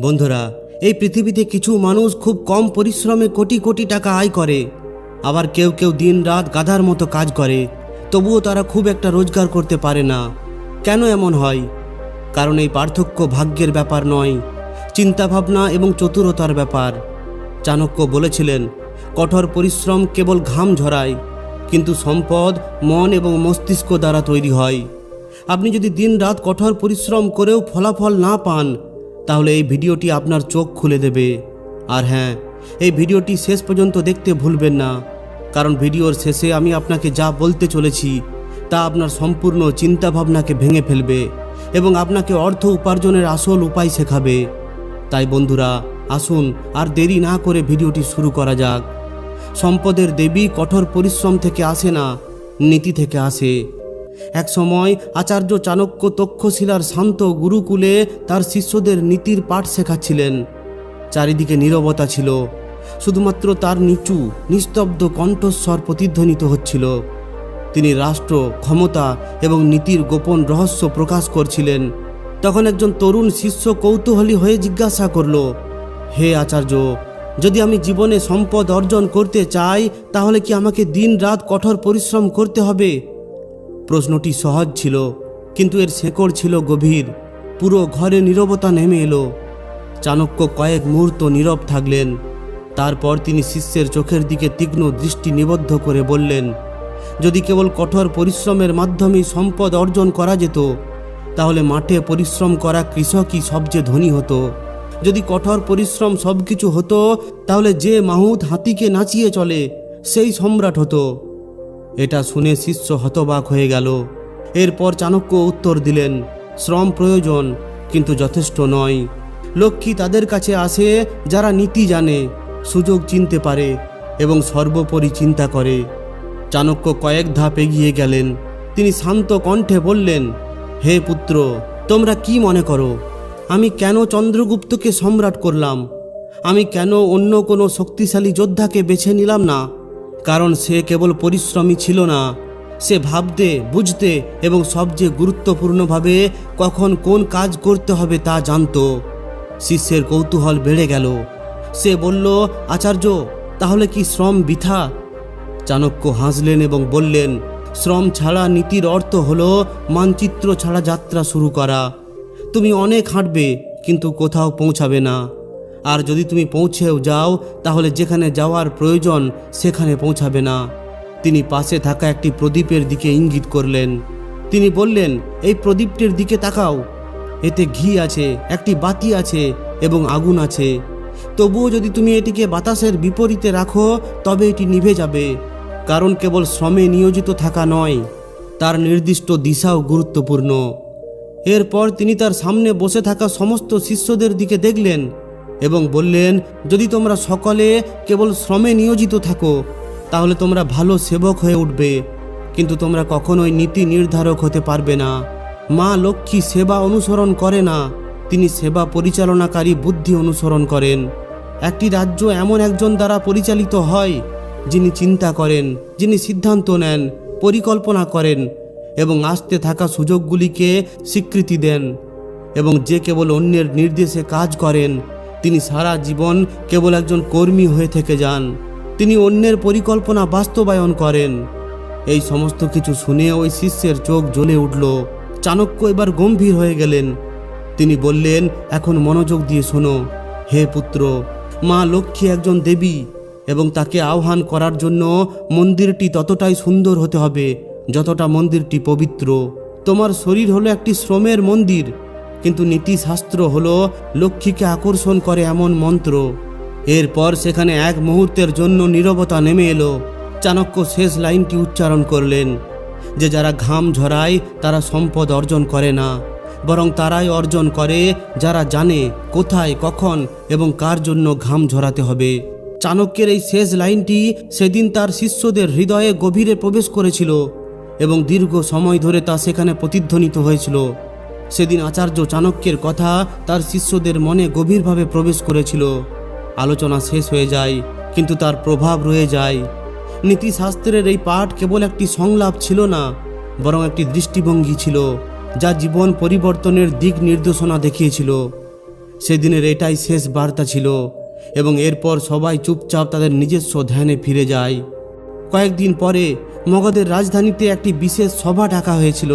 বন্ধুরা, এই পৃথিবীতে কিছু মানুষ খুব কম পরিশ্রমে কোটি কোটি টাকা আয় করে। আবার কেউ কেউ দিন রাত গাধার মতো কাজ করে। তবুও তারা খুব একটা রোজগার করতে পারে না। কেন এমন হয়? কারণ এই পার্থক্য ভাগ্যের ব্যাপার নয়, চিন্তাভাবনা এবং চতুরতার ব্যাপার। চাণক্য বলেছিলেন, কঠোর পরিশ্রম কেবল ঘাম ঝরায়, কিন্তু সম্পদ, মন এবং মস্তিষ্ক দ্বারা তৈরি হয়। আপনি যদি দিন রাত কঠোর পরিশ্রম করেও ফলাফল না পান তাহলে এই ভিডিওটি আপনার চোখ খুলে দেবে। আর হ্যাঁ এই ভিডিওটি শেষ পর্যন্ত দেখতে ভুলবেন না, কারণ ভিডিওর শেষে আমি আপনাকে যা বলতে চলেছি, তা আপনার সম্পূর্ণ চিন্তাভাবনাকে ভেঙে ফেলবে এবং আপনাকে অর্থ উপার্জনের আসল উপায় শেখাবে। তাই বন্ধুরা, আসুন আর দেরি না করে ভিডিওটি শুরু করা যাক। সম্পদের দেবী কঠোর পরিশ্রম থেকে আসে না, নীতি থেকে আসে। এক সময় আচার্য চাণক্য তক্ষশিলার শান্ত গুরুকুলে তার শিষ্যদের নীতির পাঠ শেখাচ্ছিলেন। চারিদিকে নীরবতা ছিল। শুধুমাত্র তার নিচু, নিস্তব্ধ কণ্ঠস্বর প্রতিধ্বনিত হচ্ছিল। তিনি রাষ্ট্র, ক্ষমতা এবং নীতির গোপন রহস্য প্রকাশ করছিলেন। তখন একজন তরুণ শিষ্য কৌতূহলী হয়ে জিজ্ঞাসা করল, হে আচার্য, যদি আমি জীবনে সম্পদ অর্জন করতে চাই, তাহলে কি আমাকে দিন রাত কঠোর পরিশ্রম করতে হবে? প্রশ্নটি সহজ ছিল, কিন্তু এর শেকড় ছিল গভীর। পুরো ঘরে নীরবতা নেমে এলো। চাণক্য কয়েক মুহূর্ত নীরব থাকলেন। তারপর তিনি শিষ্যের চোখের দিকে তীক্ষ্ণ দৃষ্টি নিবদ্ধ করে বললেন, যদি কেবল কঠোর পরিশ্রমের মাধ্যমেই সম্পদ অর্জন করা যেত, তাহলে মাঠে পরিশ্রম করা কৃষকই সবচেয়ে ধনী হতো। যদি কঠোর পরিশ্রম সব কিছু হতো, তাহলে যে মাহুত হাতিকে নাচিয়ে চলে, সেই সম্রাট হতো। এটা শুনে শিষ্য হতবাক হয়ে গেল। এরপর চাণক্য উত্তর দিলেন, শ্রম প্রয়োজন, কিন্তু যথেষ্ট নয়। লক্ষ্মী তাদের কাছে আসে, যারা নীতি জানে, সুযোগ চিনতে পারে এবং সর্বোপরি চিন্তা করে। চাণক্য কয়েক ধাপ এগিয়ে গেলেন। তিনি শান্ত কণ্ঠে বললেন, হে পুত্র, তোমরা কি মনে করো? আমি কেন চন্দ্রগুপ্তকে সম্রাট করলাম? আমি কেন অন্য কোনো শক্তিশালী যোদ্ধাকে বেছে নিলাম না? কারণ সে কেবল পরিশ্রমী ছিল না। সে ভাবতে, বুঝতে এবং সবচেয়ে গুরুত্বপূর্ণভাবে কখন কোন কাজ করতে হবে তা জানতো। শিষ্যের কৌতূহল বেড়ে গেল। সে বলল, আচার্য, তাহলে কি শ্রম বৃথা? চাণক্য হাসলেন এবং বললেন, শ্রম ছাড়া নীতির অর্থ হলো মানচিত্র ছাড়া যাত্রা শুরু করা। তুমি অনেক হাঁটবে, কিন্তু কোথাও পৌঁছাবে না। আর যদি তুমি পৌঁছেও যাও, তাহলে যেখানে যাওয়ার প্রয়োজন, সেখানে পৌঁছাবে না। তিনি পাশে থাকা একটি প্রদীপের দিকে ইঙ্গিত করলেন। তিনি বললেন, এই প্রদীপটির দিকে তাকাও। এতে ঘি আছে, একটি বাতি আছে এবং আগুন আছে। তবুও যদি তুমি এটিকে বাতাসের বিপরীতে রাখো, তবে এটি নিভে যাবে। কারণ কেবল শ্রমে নিয়োজিত থাকা নয়, তার নির্দিষ্ট দিশাও গুরুত্বপূর্ণ। এরপর তিনি তার সামনে বসে থাকা সমস্ত শিষ্যদের দিকে দেখলেন। এবং বললেন, যদি তোমরা সকলে কেবল শ্রমে নিয়োজিত থাকো, তাহলে তোমরা ভালো সেবক হয়ে উঠবে। কিন্তু তোমরা কখনোই নীতি নির্ধারক হতে পারবে না। মা লক্ষ্মী সেবা অনুসরণ করে না, তিনি সেবা পরিচালনাকারী বুদ্ধি অনুসরণ করেন। একটি রাজ্য এমন একজন দ্বারা পরিচালিত হয়, যিনি চিন্তা করেন, যিনি সিদ্ধান্ত নেন, পরিকল্পনা করেন এবং আসতে থাকা সুযোগগুলিকে স্বীকৃতি দেন এবং যে কেবল অন্যের নির্দেশে কাজ করেন তিনি সারা জীবন কেবল একজন কর্মী হয়ে থেকে যান। তিনি অন্যের পরিকল্পনা বাস্তবায়ন করেন। এই সমস্ত কিছু শুনে ওই শিষ্যের চোখ জ্বলে উঠল। চাণক্য এবার গম্ভীর হয়ে গেলেন। তিনি বললেন, এখন মনোযোগ দিয়ে শোনো। হে পুত্র, মা লক্ষ্মী একজন দেবী এবং তাকে আহ্বান করার জন্য মন্দিরটি ততটাই সুন্দর হতে হবে, যতটা মন্দিরটি পবিত্র। তোমার শরীর হলো একটি শ্রমের মন্দির। কিন্তু নীতিশাস্ত্র হল লক্ষ্মীকে আকর্ষণ করে এমন মন্ত্র। এরপর সেখানে এক মুহূর্তের জন্য নীরবতা নেমে এলো। চাণক্য শেষ লাইনটি উচ্চারণ করলেন, যে যারা ঘাম ঝরায় তারা সম্পদ অর্জন করে না, বরং তারাই অর্জন করে যারা জানে কোথায়, কখন এবং কার জন্য ঘাম ঝরাতে হবে। চাণক্যের এই শেষ লাইনটি সেদিন তার শিষ্যদের হৃদয়ে গভীরে প্রবেশ করেছিল এবং দীর্ঘ সময় ধরে তা সেখানে প্রতিধ্বনিত হয়েছিল। সেদিন আচার্য চাণক্যের কথা তার শিষ্যদের মনে গভীরভাবে প্রবেশ করেছিল। আলোচনা শেষ হয়ে যায়, কিন্তু তার প্রভাব রয়ে যায়। নীতিশাস্ত্রের এই পাঠ কেবল একটি সংলাপ ছিল না, বরং একটি দৃষ্টিভঙ্গি ছিল, যা জীবন পরিবর্তনের দিক নির্দেশনা দেখিয়েছিল। সেদিনের এটাই শেষ বার্তা ছিল, এবং এরপর সবাই চুপচাপ তাদের নিজস্ব ধ্যানে ফিরে যায়। কয়েকদিন পরে মগধের রাজধানীতে একটি বিশেষ সভা ডাকা হয়েছিল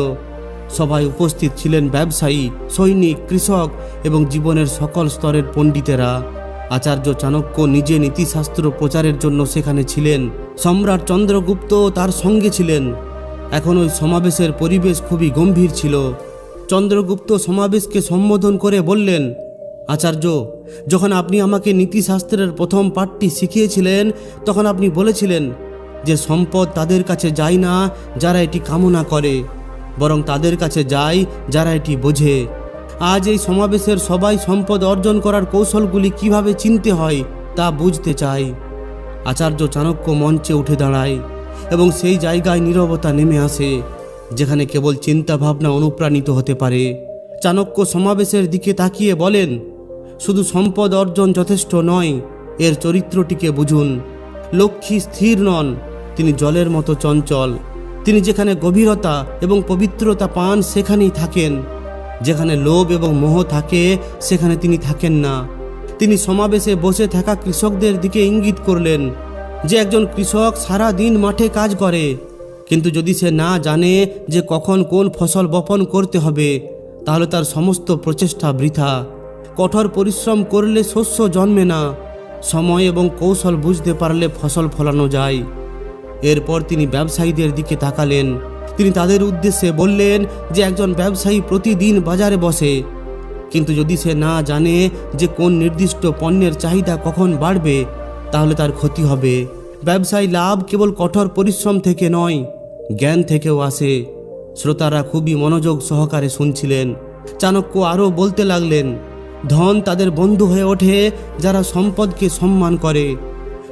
সভায় উপস্থিত ছিলেন ব্যবসায়ী, সৈনিক, কৃষক এবং জীবনের সকল স্তরের পণ্ডিতেরা। আচার্য চাণক্য নিজে নীতিশাস্ত্র প্রচারের জন্য সেখানে ছিলেন। সম্রাট চন্দ্রগুপ্ত তার সঙ্গে ছিলেন। এখন ওই সমাবেশের পরিবেশ খুবই গম্ভীর ছিল। চন্দ্রগুপ্ত সমাবেশকে সম্বোধন করে বললেন, আচার্য, যখন আপনি আমাকে নীতিশাস্ত্রের প্রথম পাঠটি শিখিয়েছিলেন, তখন আপনি বলেছিলেন যে সম্পদ তাদের কাছে যায় না, যারা এটি কামনা করে। বরং তাদের কাছে যায় যারা এটি বোঝে। আজ এই সমাবেশের সবাই সম্পদ অর্জন করার কৌশলগুলি কীভাবে চিনতে হয়, তা বুঝতে চাই। আচার্য চাণক্য মঞ্চে উঠে দাঁড়ায় এবং সেই জায়গায় নীরবতা নেমে আসে, যেখানে কেবল চিন্তা ভাবনা অনুপ্রাণিত হতে পারে। চাণক্য সমাবেশের দিকে তাকিয়ে বলেন, শুধু সম্পদ অর্জন যথেষ্ট নয়, এর চরিত্রটিকে বুঝুন। লক্ষ্মী স্থির নন, তিনি জলের মতো চঞ্চল। তিনি যেখানে গভীরতা এবং পবিত্রতা পান, সেখানেই থাকেন। যেখানে লোভ এবং মোহ থাকে, সেখানে তিনি থাকেন না। তিনি সমাবেশে বসে থাকা কৃষকদের দিকে ইঙ্গিত করলেন যে, একজন কৃষক সারা দিন মাঠে কাজ করে, কিন্তু যদি সে না জানে যে কখন কোন ফসল বপন করতে হবে, তাহলে তার সমস্ত প্রচেষ্টা বৃথা। কঠোর পরিশ্রম করলে শস্য জন্মে না। সময় এবং কৌশল বুঝতে পারলে ফসল ফলানো যায়। এরপর তিনি ব্যবসায়ীদের দিকে তাকালেন। তিনি তাদের উদ্দেশ্যে বললেন যে, একজন ব্যবসায়ী প্রতিদিন বাজারে বসে। কিন্তু যদি সে না জানে যে কোন নির্দিষ্ট পণ্যের চাহিদা কখন বাড়বে, তাহলে তার ক্ষতি হবে। ব্যবসায়ী লাভ কেবল কঠোর পরিশ্রম থেকে নয়, জ্ঞান থেকেও আসে। শ্রোতারা খুবই মনোযোগ সহকারে শুনছিলেন। চাণক্য আরও বলতে লাগলেন, ধন তাদের বন্ধু হয়ে ওঠে যারা সম্পদকে সম্মান করে।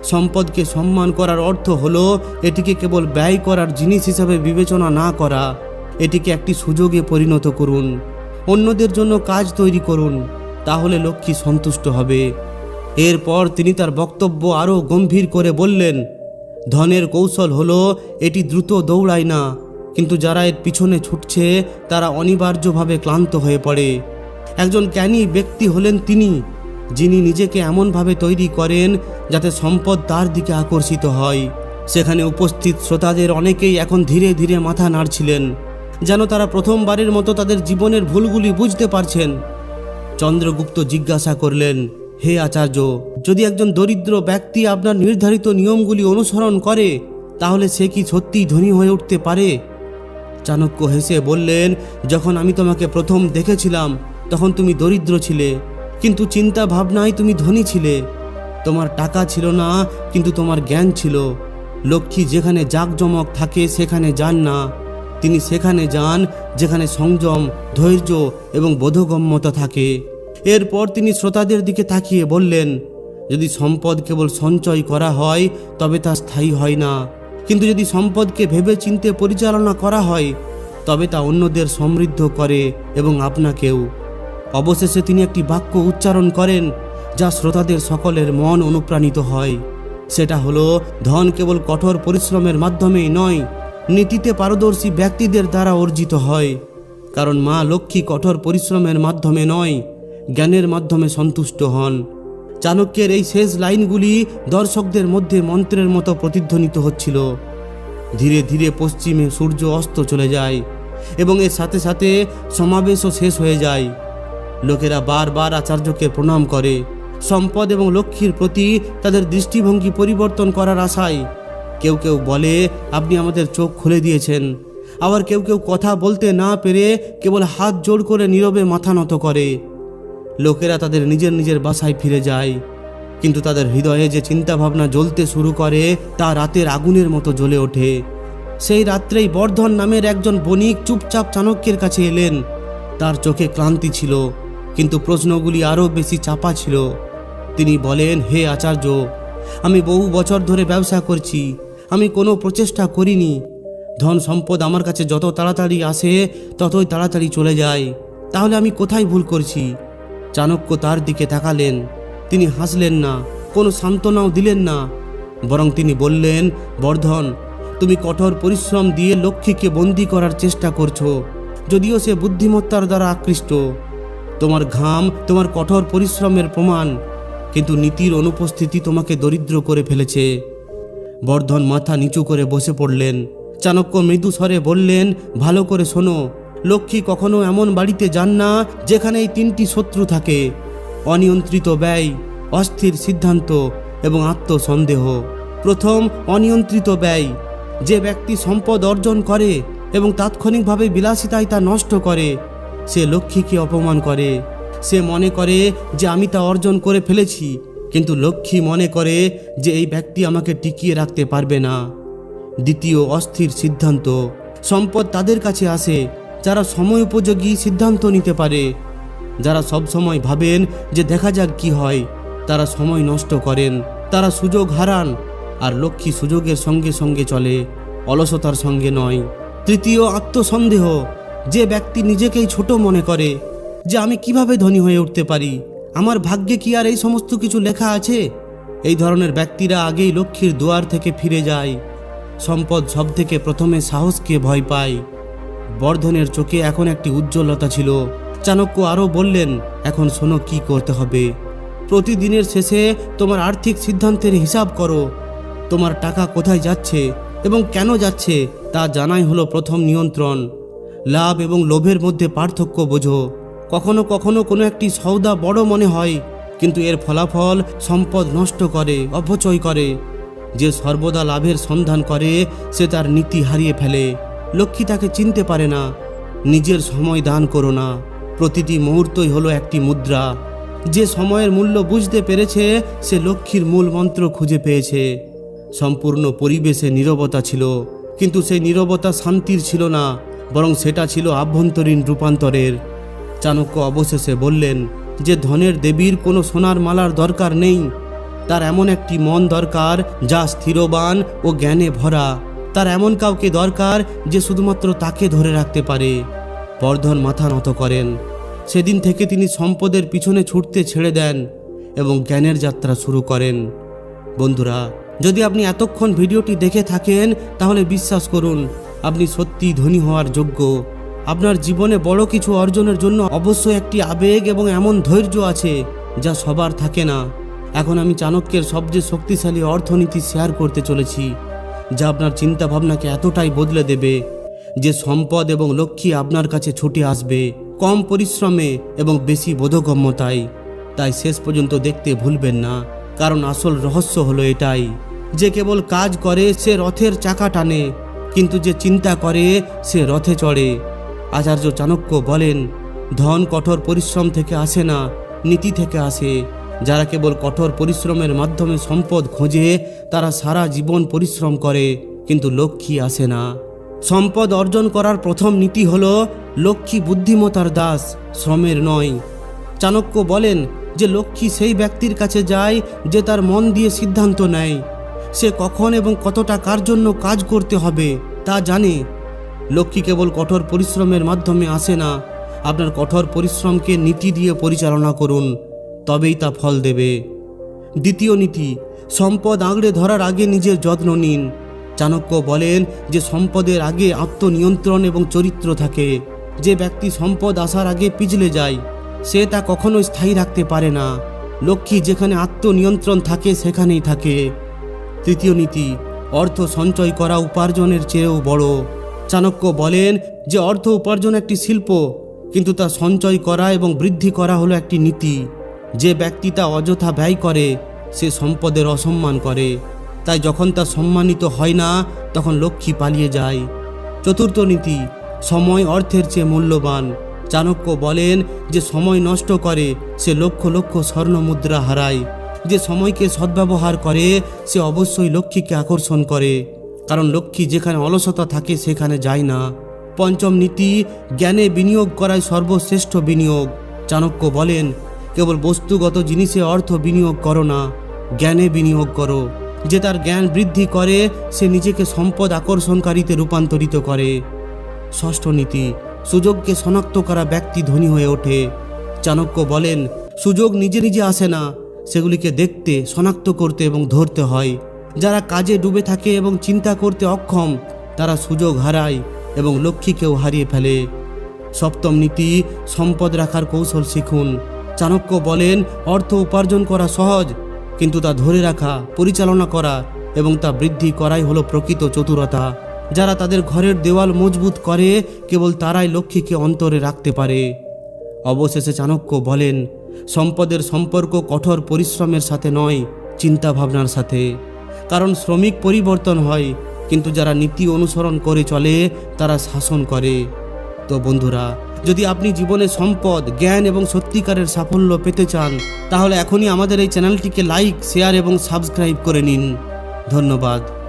সম্পদকে সম্মান করার অর্থ হলো এটিকে কেবল ব্যয় করার জিনিস হিসাবে বিবেচনা না করা। এটিকে একটি সুযোগে পরিণত করুন। অন্যদের জন্য কাজ তৈরি করুন, তাহলে লক্ষ্মী সন্তুষ্ট হবে। এরপর তিনি তার বক্তব্য আরও গম্ভীর করে বললেন, ধনের কৌশল হলো এটি দ্রুত দৌড়ায় না, কিন্তু যারা এর পিছনে ছুটছে, তারা অনিবার্যভাবে ক্লান্ত হয়ে পড়ে। একজন জ্ঞানী ব্যক্তি হলেন তিনি যিনি নিজেকে এমনভাবে তৈরি করেন যাতে সম্পদ তার দিকে আকর্ষিত হয়। সেখানে উপস্থিত শ্রোতাদের অনেকেই এখন ধীরে ধীরে মাথা নাড়ছিলেন, যেন তারা প্রথমবারের মতো তাদের জীবনের ভুলগুলি বুঝতে পারছেন। চন্দ্রগুপ্ত জিজ্ঞাসা করলেন, হে আচার্য, যদি একজন দরিদ্র ব্যক্তি আপনার নির্ধারিত নিয়মগুলি অনুসরণ করে, তাহলে সে কি সত্যিই ধনী হয়ে উঠতে পারে? চাণক্য হেসে বললেন, যখন আমি তোমাকে প্রথম দেখেছিলাম, তখন তুমি দরিদ্র ছিলে। কিন্তু চিন্তা ভাবনায় তুমি ধনী ছিলে। তোমার টাকা ছিল না, কিন্তু তোমার জ্ঞান ছিল। লক্ষ্মী যেখানে জাঁকজমক থাকে, সেখানে যান না। তিনি সেখানে যান, যেখানে সংযম, ধৈর্য এবং বোধগম্যতা থাকে। এরপর তিনি শ্রোতাদের দিকে তাকিয়ে বললেন, যদি সম্পদ কেবল সঞ্চয় করা হয়, তবে তা স্থায়ী হয় না। কিন্তু যদি সম্পদকে ভেবে চিনতে পরিচালনা করা হয়, তবে তা অন্যদের সমৃদ্ধ করে এবং আপনাকেও। অবশেষে তিনি একটি বাক্য উচ্চারণ করেন, যা শ্রোতাদের সকলের মন অনুপ্রাণিত হয়। সেটা হলো, ধন কেবল কঠোর পরিশ্রমের মাধ্যমেই নয়, নীতিতে পারদর্শী ব্যক্তিদের দ্বারা অর্জিত হয়। কারণ মা লক্ষ্মী কঠোর পরিশ্রমের মাধ্যমে নয়, জ্ঞানের মাধ্যমে সন্তুষ্ট হন। চাণক্যের এই শেষ লাইনগুলি দর্শকদের মধ্যে মন্ত্রের মতো প্রতিধ্বনিত হচ্ছিল। ধীরে ধীরে পশ্চিমে সূর্য অস্ত চলে যায় এবং এর সাথে সাথে সমাবেশও শেষ হয়ে যায়। লোকেরা বারবার আচার্যকে প্রণাম করে। সম্পদ এবং লক্ষ্মীর প্রতি তাদের দৃষ্টিভঙ্গি পরিবর্তন করার আশায় কেউ কেউ বলে, আপনি আমাদের চোখ খুলে দিয়েছেন। আবার কেউ কেউ কথা বলতে না পেরে কেবল হাত জোড় করে নীরবে মাথা নত করে। লোকেরা তাদের নিজের নিজের বাসায় ফিরে যায়। কিন্তু তাদের হৃদয়ে যে চিন্তাভাবনা জ্বলতে শুরু করে, তা রাতের আগুনের মতো জ্বলে ওঠে। সেই রাত্রেই বর্ধন নামের একজন বণিক চুপচাপ চাণক্যের কাছে এলেন। তার চোখে ক্লান্তি ছিল। কিন্তু প্রশ্নগুলি আরও বেশি চাপা ছিল। তিনি বলেন, হে আচার্য, আমি বহু বছর ধরে ব্যবসা করছি, আমি কোনো প্রচেষ্টা করিনি। ধন সম্পদ আমার কাছে যত তাড়াতাড়ি আসে, ততই তাড়াতাড়ি চলে যায়। তাহলে আমি কোথায় ভুল করছি? চাণক্য তার দিকে তাকালেন। তিনি হাসলেন না, কোনো সান্ত্বনাও দিলেন না। বরং তিনি বললেন, বর্ধন, তুমি কঠোর পরিশ্রম দিয়ে লক্ষ্মীকে বন্দি করার চেষ্টা করছ, যদিও সে বুদ্ধিমত্তার দ্বারা আকৃষ্ট। তোমার ঘাম, তোমার কঠোর পরিশ্রমের প্রমাণ, কিন্তু নীতির অনুপস্থিতি তোমাকে দরিদ্র করে ফেলেছে। বর্ধন মাথা নিচু করে বসে পড়লেন। চাণক্য মৃদু স্বরে বললেন, ভালো করে শোনো, লক্ষ্মী কখনো এমন বাড়িতে যান না যেখানে এই তিনটি শত্রু থাকে। অনিয়ন্ত্রিত ব্যয়, অস্থির সিদ্ধান্ত এবং আত্মসন্দেহ। প্রথম, অনিয়ন্ত্রিত ব্যয়, যে ব্যক্তি সম্পদ অর্জন করে এবং তাৎক্ষণিকভাবে বিলাসিতায় তা নষ্ট করে। সে লক্ষ্মীকে অপমান করে। সে মনে করে যে আমি তা অর্জন করে ফেলেছি, কিন্তু লক্ষ্মী মনে করে যে এই ব্যক্তি আমাকে টিকিয়ে রাখতে পারবে না। দ্বিতীয় অস্থির সিদ্ধান্ত, সম্পদ তাদের কাছে আসে, যারা সময় উপযোগী সিদ্ধান্ত নিতে পারে। যারা সব সময় ভাবেন যে দেখা যাক কি হয়, তারা সময় নষ্ট করেন, তারা সুযোগ হারান, আর লক্ষ্মী সুযোগের সঙ্গে সঙ্গে চলে, অলসতার সঙ্গে নয়। তৃতীয় আত্মসন্দেহ যে ব্যক্তি নিজেকেই ছোট মনে করে, যে আমি কীভাবে ধনী হয়ে উঠতে পারি, আমার ভাগ্যে কি আর এই সমস্ত কিছু লেখা আছে? এই ধরনের ব্যক্তিরা আগেই লক্ষ্মীর দুয়ার থেকে ফিরে যায়। সম্পদ সব থেকে প্রথমে সাহসকে ভয় পায়। বর্ধনের চোখে এখন একটি উজ্জ্বলতা ছিল। চাণক্য আরও বললেন, এখন শোনো কি করতে হবে। প্রতিদিনের শেষে তোমার আর্থিক সিদ্ধান্তের হিসাব করো। তোমার টাকা কোথায় যাচ্ছে এবং কেন যাচ্ছে তা জানাই হলো প্রথম নিয়ন্ত্রণ। লাভ এবং লোভের মধ্যে পার্থক্য বোঝো। কখনো কখনো কোনো একটি সৌদা বড় মনে হয়, কিন্তু এর ফলাফল সম্পদ নষ্ট করে, অপচয় করে। যে সর্বদা লাভের সন্ধান করে, সে তার নীতি হারিয়ে ফেলে। লক্ষ্মী তাকে চিনতে পারে না, নিজের সময় দান করো না। প্রতিটি মুহূর্তই হলো একটি মুদ্রা। যে সময়ের মূল্য বুঝতে পেরেছে, সে লক্ষ্মীর মূল মন্ত্র খুঁজে পেয়েছে। সম্পূর্ণ পরিবেশে নীরবতা ছিল, কিন্তু সেই নীরবতা শান্তির ছিল না। বরং সেটা ছিল আভ্যন্তরীণ রূপান্তরের। চাণক্য অবশেষে বললেন, যে ধনের দেবীর কোনো সোনার মালার দরকার নেই। তার এমন একটি মন দরকার যা স্থিরবান ও জ্ঞানে ভরা। তার এমন কাউকে দরকার যে শুধুমাত্র তাকে ধরে রাখতে পারে। বর্ধন মাথা নত করেন। সেদিন থেকে তিনি সম্পদের পিছনে ছুটতে ছেড়ে দেন এবং জ্ঞানের যাত্রা শুরু করেন। বন্ধুরা, যদি আপনি এতক্ষণ ভিডিওটি দেখে থাকেন, তাহলে বিশ্বাস করুন আপনি সত্যি ধনী হওয়ার যোগ্য। আপনার জীবনে বড় কিছু অর্জনের জন্য অবশ্যই একটি আবেগ এবং এমন ধৈর্য আছে যা সবার থাকে না। এখন আমি চাণক্যের সবচেয়ে শক্তিশালী অর্থনীতি শেয়ার করতে চলেছি, যা আপনার চিন্তাভাবনাকে এতটাই বদলে দেবে যে সম্পদ এবং লক্ষ্মী আপনার কাছে ছুটে আসবে, কম পরিশ্রমে এবং বেশি বোধগম্যতায়। তাই শেষ পর্যন্ত দেখতে ভুলবেন না, কারণ আসল রহস্য হলো এটাই, যে কেবল কাজ করে সে রথের চাকা টানে কিন্তু যে চিন্তা করে, সে রথে চড়ে। আচার্য চাণক্য বলেন, ধন কঠোর পরিশ্রম থেকে আসে না, নীতি থেকে আসে। যারা কেবল কঠোর পরিশ্রমের মাধ্যমে সম্পদ খোঁজে, তারা সারা জীবন পরিশ্রম করে, কিন্তু লক্ষ্মী আসে না। সম্পদ অর্জন করার প্রথম নীতি হল, লক্ষ্মী বুদ্ধিমতার দাস, শ্রমের নয়। চাণক্য বলেন যে, লক্ষ্মী সেই ব্যক্তির কাছে যায়, যে তার মন দিয়ে সিদ্ধান্ত নেয়। সে কখন এবং কতটা কার জন্য কাজ করতে হবে তা জানে। লক্ষ্মী কেবল কঠোর পরিশ্রমের মাধ্যমে আসে না। আপনার কঠোর পরিশ্রমকে নীতি দিয়ে পরিচালনা করুন, তবেই তা ফল দেবে। দ্বিতীয় নীতি, সম্পদ আঁকড়ে ধরার আগে নিজের যত্ন নিন। চাণক্য বলেন যে সম্পদের আগে আত্মনিয়ন্ত্রণ এবং চরিত্র থাকে। যে ব্যক্তি সম্পদ আসার আগে পিছলে যায়, সে তা কখনো স্থায়ী রাখতে পারে না। লক্ষ্মী যেখানে আত্মনিয়ন্ত্রণ থাকে, সেখানেই থাকে। তৃতীয় নীতি, অর্থ সঞ্চয় করা উপার্জনের চেয়েও বড়। চাণক্য বলেন যে, অর্থ উপার্জন একটি শিল্প, কিন্তু তা সঞ্চয় করা এবং বৃদ্ধি করা হলো একটি নীতি। যে ব্যক্তি তা অযথা ব্যয় করে, সে সম্পদের অসম্মান করে। তাই যখন তা সম্মানিত হয় না, তখন লক্ষ্মী পালিয়ে যায়। চতুর্থ নীতি, সময় অর্থের চেয়ে মূল্যবান। চাণক্য বলেন যে, সময় নষ্ট করে, সে লক্ষ লক্ষ স্বর্ণ মুদ্রা হারায়। যে সময়কে সদ্ব্যবহার করে, সে অবশ্যই লক্ষ্মীকে আকর্ষণ করে। কারণ লক্ষ্মী যেখানে অলসতা থাকে, সেখানে যায় না। পঞ্চম নীতি, জ্ঞানে বিনিয়োগ করাই সর্বশ্রেষ্ঠ বিনিয়োগ। চাণক্য বলেন, কেবল বস্তুগত জিনিসে অর্থ বিনিয়োগ করো না, জ্ঞানে বিনিয়োগ করো। যে তার জ্ঞান বৃদ্ধি করে, সে নিজেকে সম্পদ আকর্ষণকারীতে রূপান্তরিত করে। ষষ্ঠ নীতি, সুযোগকে শনাক্ত করা ব্যক্তি ধনী হয়ে ওঠে। চাণক্য বলেন, সুযোগ নিজে নিজে আসে না সেগুলিকে দেখতে, শনাক্ত করতে এবং ধরতে হয়। যারা কাজে ডুবে থাকে এবং চিন্তা করতে অক্ষম, তারা সুযোগ হারায় এবং লক্ষ্মীকেও হারিয়ে ফেলে। সপ্তম নীতি, সম্পদ রাখার কৌশল শিখুন। চাণক্য বলেন, অর্থ উপার্জন করা সহজ, কিন্তু তা ধরে রাখা, পরিচালনা করা এবং তা বৃদ্ধি করাই হলো প্রকৃত চতুরতা। যারা তাদের ঘরের দেওয়াল মজবুত করে, কেবল তারাই লক্ষ্মীকে অন্তরে রাখতে পারে। অবশেষে চাণক্য বলেন সম্পদের সম্পর্ক কঠোর পরিশ্রমের সাথে নয় চিন্তা ভাবনার সাথে। কারণ শ্রমিক পরিবর্তন হয়, কিন্তু যারা নীতি অনুসরণ করে চলে, তারা শাসন করে। তো বন্ধুরা, যদি আপনি জীবনে সম্পদ, জ্ঞান এবং সত্যিকারের সাফল্য পেতে চান, তাহলে এখনই আমাদের এই চ্যানেলটিকে লাইক, শেয়ার এবং সাবস্ক্রাইব করে নিন। ধন্যবাদ।